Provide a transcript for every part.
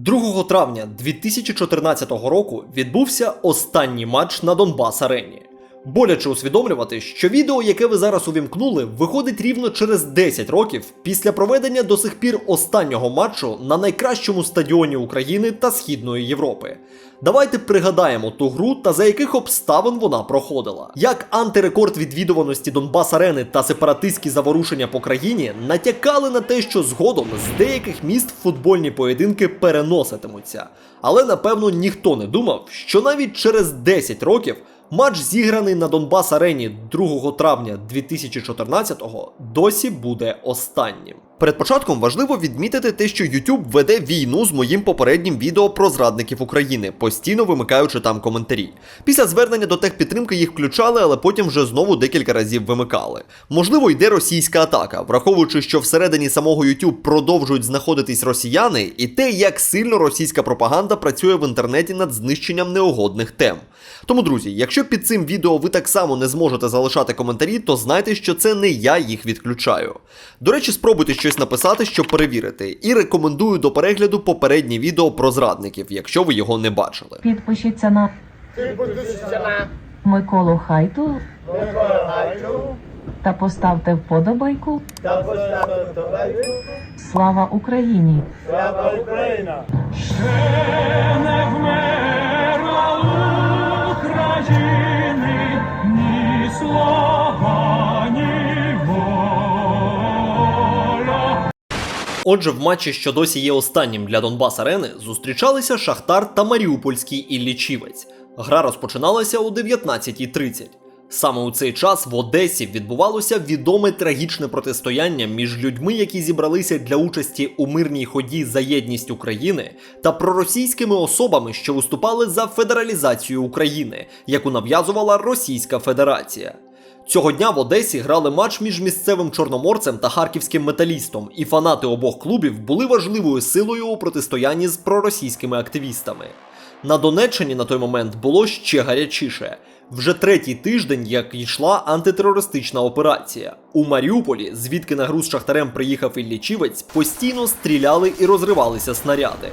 2 травня 2014 року відбувся останній матч на Донбас Арені. Боляче усвідомлювати, що відео, яке ви зараз увімкнули, виходить рівно через 10 років після проведення до сих пір останнього матчу на найкращому стадіоні України та Східної Європи. Давайте пригадаємо ту гру та за яких обставин вона проходила. Як антирекорд відвідуваності Донбас Арени та сепаратистські заворушення по країні натякали на те, що згодом з деяких міст футбольні поєдинки переноситимуться. Але напевно ніхто не думав, що навіть через 10 років матч, зіграний на Донбас Арені 2 травня 2014-го, досі буде останнім. Перед початком важливо відмітити те, що YouTube веде війну з моїм попереднім відео про зрадників України, постійно вимикаючи там коментарі. Після звернення до техпідтримки їх включали, але потім вже знову декілька разів вимикали. Можливо, йде російська атака, враховуючи, що всередині самого YouTube продовжують знаходитись росіяни, і те, як сильно російська пропаганда працює в інтернеті над знищенням неугодних тем. Тому, друзі, якщо під цим відео ви так само не зможете залишати коментарі, то знайте, що це не я їх відключаю. До речі, спробуйте щось написати, щоб перевірити, і рекомендую до перегляду попереднє відео про зрадників, якщо ви його не бачили. Підпишіться на Підпишіться на Миколу Хайту Микола Хайту. та поставте вподобайку. та поставте вподобайку. Слава Україні! Слава Україна! Отже, в матчі, що досі є останнім для Донбас Арени, зустрічалися Шахтар та Маріупольський Іллічівець. Гра розпочиналася о 19.30. Саме у цей час в Одесі відбувалося відоме трагічне протистояння між людьми, які зібралися для участі у мирній ході за єдність України, та проросійськими особами, що виступали за федералізацію України, яку нав'язувала Російська Федерація. Цього дня в Одесі грали матч між місцевим чорноморцем та харківським металістом, і фанати обох клубів були важливою силою у протистоянні з проросійськими активістами. На Донеччині на той момент було ще гарячіше. Вже третій тиждень, як йшла антитерористична операція. У Маріуполі, звідки на гру з шахтарем приїхав Іллічівець, постійно стріляли і розривалися снаряди.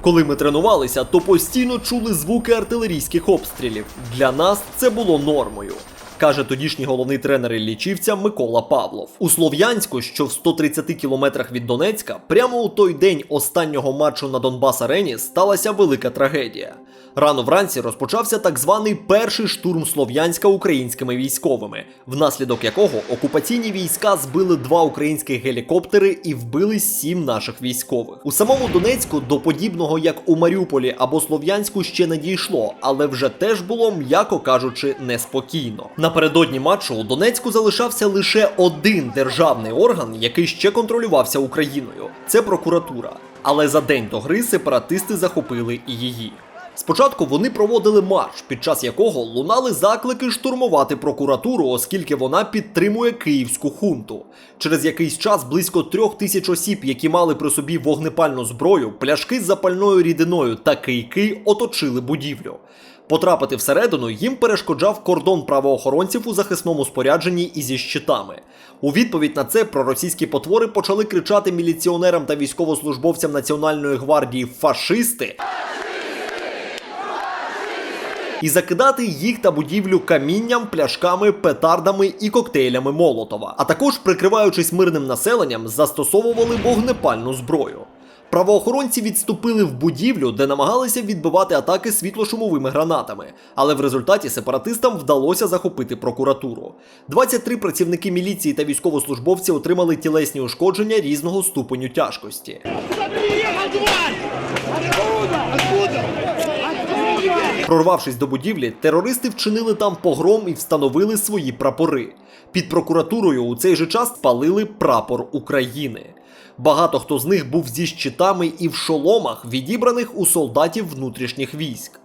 Коли ми тренувалися, то постійно чули звуки артилерійських обстрілів. Для нас це було нормою. Каже тодішній головний тренер лічівця Микола Павлов. У Слов'янську, що в 130 кілометрах від Донецька, прямо у той день останнього матчу на Донбас Арені сталася велика трагедія. Рано вранці розпочався так званий перший штурм Слов'янська українськими військовими, внаслідок якого окупаційні війська збили два українських гелікоптери і вбили сім наших військових. У самому Донецьку до подібного, як у Маріуполі або Слов'янську, ще не дійшло, але вже теж було, м'яко кажучи, неспокійно. Напередодні матчу у Донецьку залишався лише один державний орган, який ще контролювався Україною. Це прокуратура. Але за день до гри сепаратисти захопили і її. Спочатку вони проводили марш, під час якого лунали заклики штурмувати прокуратуру, оскільки вона підтримує київську хунту. Через якийсь час близько трьох тисяч осіб, які мали при собі вогнепальну зброю, пляшки з запальною рідиною та кийки оточили будівлю. Потрапити всередину їм перешкоджав кордон правоохоронців у захисному спорядженні і зі щитами. У відповідь на це проросійські потвори почали кричати міліціонерам та військовослужбовцям Національної гвардії фашисти і закидати їх та будівлю камінням, пляшками, петардами і коктейлями Молотова. А також, прикриваючись мирним населенням, застосовували вогнепальну зброю. Правоохоронці відступили в будівлю, де намагалися відбивати атаки світлошумовими гранатами, але в результаті сепаратистам вдалося захопити прокуратуру. 23 працівники міліції та військовослужбовці отримали тілесні ушкодження різного ступеню тяжкості. Прорвавшись до будівлі, терористи вчинили там погром і встановили свої прапори. Під прокуратурою у цей же час спалили прапор України. Багато хто з них був зі щитами і в шоломах, відібраних у солдатів внутрішніх військ.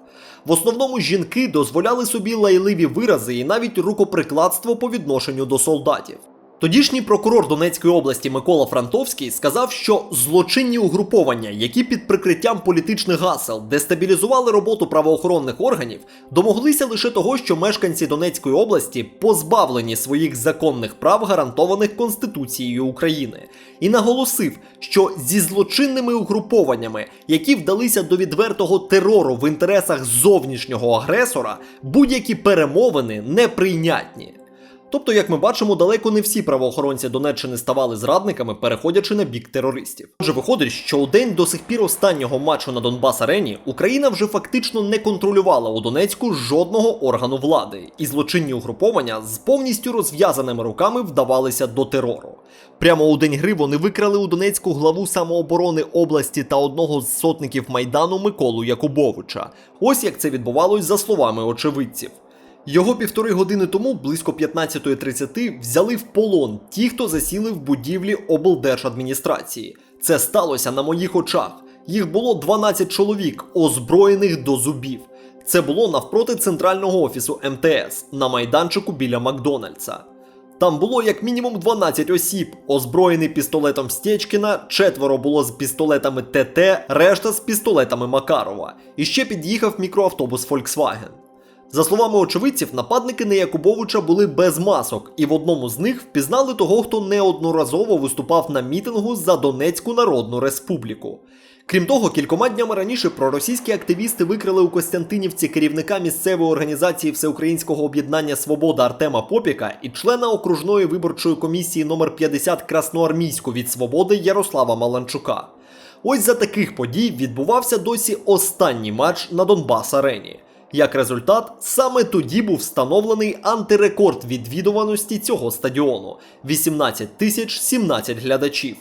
В основному жінки дозволяли собі лайливі вирази і навіть рукоприкладство по відношенню до солдатів. Тодішній прокурор Донецької області Микола Франтовський сказав, що злочинні угруповання, які під прикриттям політичних гасел дестабілізували роботу правоохоронних органів, домоглися лише того, що мешканці Донецької області позбавлені своїх законних прав, гарантованих Конституцією України, і наголосив, що зі злочинними угрупованнями, які вдалися до відвертого терору в інтересах зовнішнього агресора, будь-які перемовини неприйнятні. Тобто, як ми бачимо, далеко не всі правоохоронці Донеччини ставали зрадниками, переходячи на бік терористів. Отже, виходить, що у день до сих пір останнього матчу на Донбас Арені Україна вже фактично не контролювала у Донецьку жодного органу влади, і злочинні угруповання з повністю розв'язаними руками вдавалися до терору. Прямо у день гри вони викрали у Донецьку главу самооборони області та одного з сотників майдану Миколу Якубовича. Ось як це відбувалось за словами очевидців. Його півтори години тому, близько 15.30, взяли в полон ті, хто засіли в будівлі облдержадміністрації. Це сталося на моїх очах. Їх було 12 чоловік, озброєних до зубів. Це було навпроти центрального офісу МТС на майданчику біля Макдональдса. Там було як мінімум 12 осіб, озброєний пістолетом Стечкіна, четверо було з пістолетами ТТ, решта з пістолетами Макарова. І ще під'їхав мікроавтобус Volkswagen. За словами очевидців, нападники Неякубовича були без масок, і в одному з них впізнали того, хто неодноразово виступав на мітингу за Донецьку Народну Республіку. Крім того, кількома днями раніше проросійські активісти викрили у Костянтинівці керівника місцевої організації Всеукраїнського об'єднання Свобода Артема Попіка і члена окружної виборчої комісії номер 50 Красноармійську від Свободи Ярослава Маланчука. Ось за таких подій відбувався досі останній матч на Донбас Арені. Як результат, саме тоді був встановлений антирекорд відвідуваності цього стадіону 18 тисяч 17 глядачів.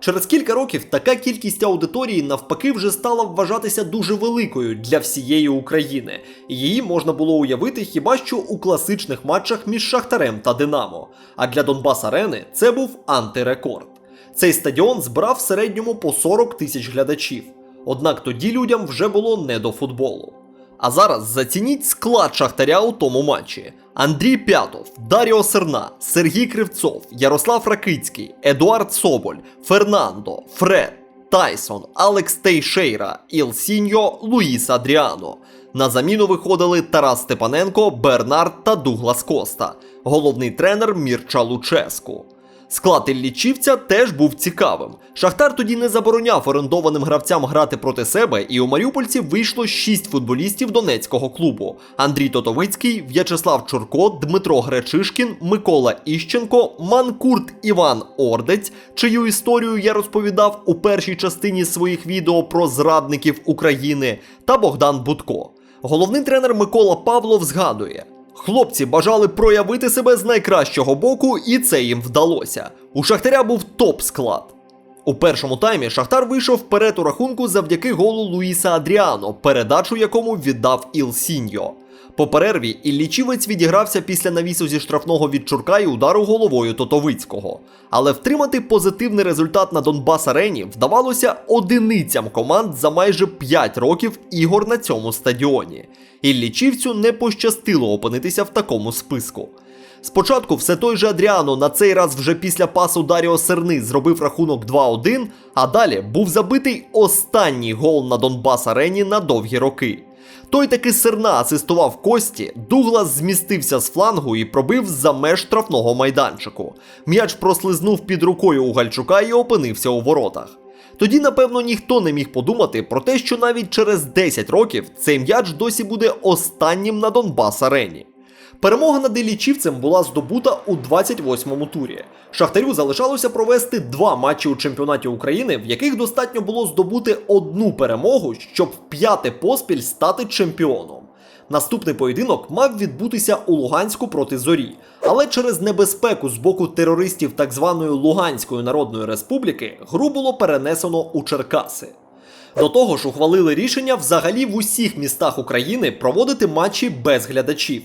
Через кілька років така кількість аудиторії навпаки вже стала вважатися дуже великою для всієї України. Її можна було уявити хіба що у класичних матчах між Шахтарем та Динамо. А для Донбас Арени це був антирекорд. Цей стадіон збирав в середньому по 40 тисяч глядачів. Однак тоді людям вже було не до футболу. А зараз зацініть склад Шахтаря у тому матчі: Андрій П'ятов, Даріо Серна, Сергій Кривцов, Ярослав Ракицький, Едуард Соболь, Фернандо, Фред, Тайсон, Алекс Тейшейра, Ілсіньо, Луїс Адріано. На заміну виходили Тарас Степаненко, Бернард та Дуглас Коста, головний тренер Мірча Луческу. Склад Іллічівця теж був цікавим. Шахтар тоді не забороняв орендованим гравцям грати проти себе, і у маріупольців вийшло шість футболістів донецького клубу: Андрій Тотовицький, В'ячеслав Чурко, Дмитро Гречишкін, Микола Іщенко, Манкурт Іван Ордець, чию історію я розповідав у першій частині своїх відео про зрадників України, та Богдан Будко. Головний тренер Микола Павлов згадує. Хлопці бажали проявити себе з найкращого боку, і це їм вдалося. У Шахтаря був топ-склад. У першому таймі Шахтар вийшов вперед у рахунку завдяки голу Луїса Адріано, передачу якому віддав Іл Сіньо. По перерві Іллічівець відігрався після навісу зі штрафного від Чурка і удару головою Тотовицького. Але втримати позитивний результат на Донбас Арені вдавалося одиницям команд за майже 5 років ігор на цьому стадіоні. Іллічівцю не пощастило опинитися в такому списку. Спочатку все той же Адріано на цей раз вже після пасу Даріо Серни зробив рахунок 2-1, а далі був забитий останній гол на Донбас Арені на довгі роки. Той таки Серна асистував Кості, Дуглас змістився з флангу і пробив за меж штрафного майданчику. М'яч прослизнув під рукою у Гальчука і опинився у воротах. Тоді, напевно, ніхто не міг подумати про те, що навіть через 10 років цей м'яч досі буде останнім на Донбас Арені. Перемога над Іллічівцем була здобута у 28-му турі. Шахтарю залишалося провести два матчі у чемпіонаті України, в яких достатньо було здобути одну перемогу, щоб в п'яте поспіль стати чемпіоном. Наступний поєдинок мав відбутися у Луганську проти Зорі, але через небезпеку з боку терористів так званої Луганської Народної Республіки гру було перенесено у Черкаси. До того ж, ухвалили рішення взагалі в усіх містах України проводити матчі без глядачів.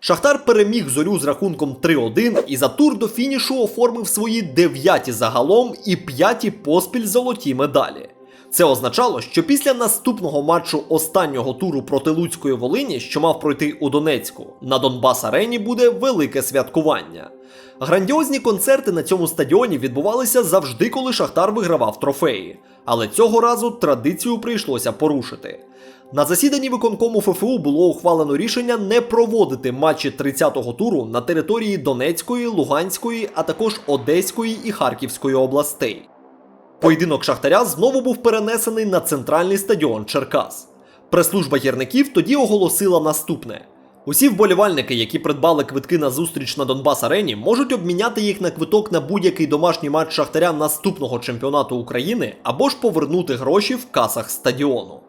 Шахтар переміг зорю з рахунком 3-1 і за тур до фінішу оформив свої дев'яті загалом і п'яті поспіль золоті медалі. Це означало, що після наступного матчу останнього туру проти Луцької Волині, що мав пройти у Донецьку, на Донбас Арені буде велике святкування. Грандіозні концерти на цьому стадіоні відбувалися завжди, коли Шахтар вигравав трофеї. Але цього разу традицію прийшлося порушити. На засіданні виконкому ФФУ було ухвалено рішення не проводити матчі 30-го туру на території Донецької, Луганської, а також Одеської і Харківської областей. Поєдинок Шахтаря знову був перенесений на центральний стадіон Черкас. Прес-служба гірників тоді оголосила наступне: усі вболівальники, які придбали квитки на зустріч на Донбас Арені, можуть обміняти їх на квиток на будь-який домашній матч Шахтаря наступного чемпіонату України або ж повернути гроші в касах стадіону.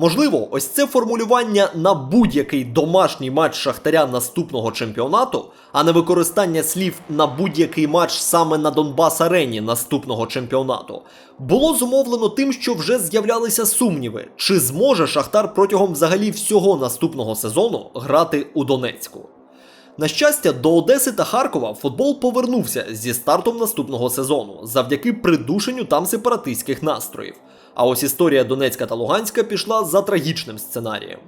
Можливо, ось це формулювання на будь-який домашній матч Шахтаря наступного чемпіонату, а не використання слів на будь-який матч саме на Донбас Арені наступного чемпіонату, було зумовлено тим, що вже з'являлися сумніви, чи зможе Шахтар протягом взагалі всього наступного сезону грати у Донецьку. На щастя, до Одеси та Харкова футбол повернувся зі стартом наступного сезону завдяки придушенню там сепаратистських настроїв. А ось історія Донецька та Луганська пішла за трагічним сценарієм.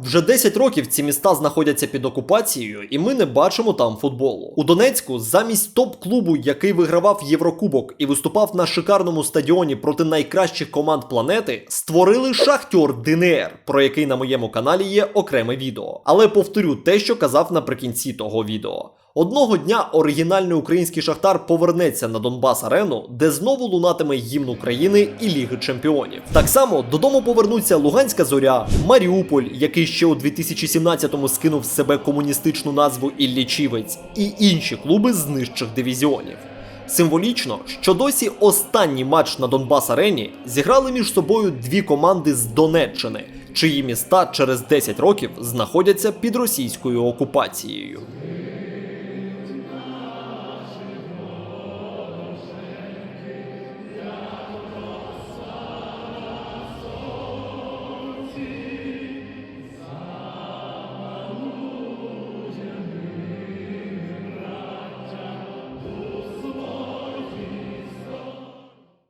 Вже 10 років ці міста знаходяться під окупацією, і ми не бачимо там футболу. У Донецьку замість топ-клубу, який вигравав Єврокубок і виступав на шикарному стадіоні проти найкращих команд планети, створили шахтер ДНР, про який на моєму каналі є окреме відео. Але повторю те, що казав наприкінці того відео. Одного дня оригінальний український шахтар повернеться на Донбас Арену, де знову лунатиме гімн України і Ліги Чемпіонів. Так само додому повернуться Луганська зоря, Маріуполь, який ще у 2017-му скинув з себе комуністичну назву Іллічівець, і інші клуби з нижчих дивізіонів. Символічно, що досі останній матч на Донбас Арені зіграли між собою дві команди з Донеччини, чиї міста через 10 років знаходяться під російською окупацією.